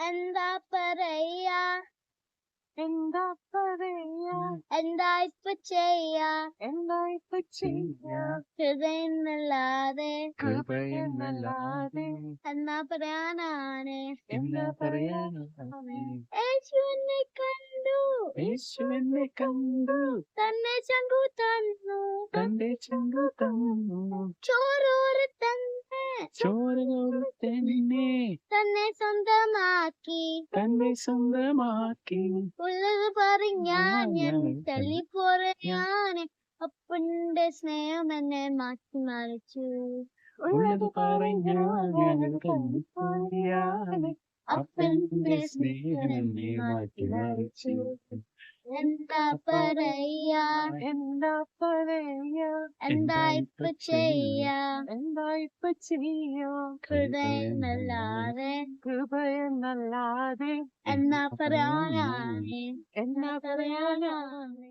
എന്താ പറയാ? എന്താ പറയാ? എന്താ ഇപ്പൊ ചെയ്യാ? എന്താ ഇപ്പൊ ചെയ്യാ? ഹൃദയമല്ലാതെ കൃപയെന്നല്ലാതെ. എന്നാ പറയാനാണ് എന്താ പറയാനാണ് യേശുവിനെ കണ്ടു. യേശുവിനെ കണ്ടു. തന്നെ ചങ്കു തന്നു. തന്റെ ചങ്കു തന്നു. ചോറോറ് ചോരനോട് തന്നെ തന്നെ സ്വന്തമാക്കി. തന്നെ സ്വന്തമാക്കി. ഉള്ളത് പറഞ്ഞാൽ ഞാൻ തള്ളി പറയാന് അപ്പന്റെ സ്നേഹം എന്നെ മാറ്റി മറിച്ചു. ഉള്ളത് പറഞ്ഞാൽ ഞാൻ കണ്ടുപോയാണ് അപ്പന്റെ സ്നേഹം എന്നെ മാറ്റി മറിച്ചു. എന്താ പറയാ? എന്താ പറയാ? എന്താ ഇപ്പൊ ചെയ്യാ? ഇപ്പൊ ചെയ്യാ ഹൃദയമല്ലാതെ കൃപയെന്നല്ലാതെ എന്നാ പറയാനാണ്? എന്നാ പറയാനാണ്?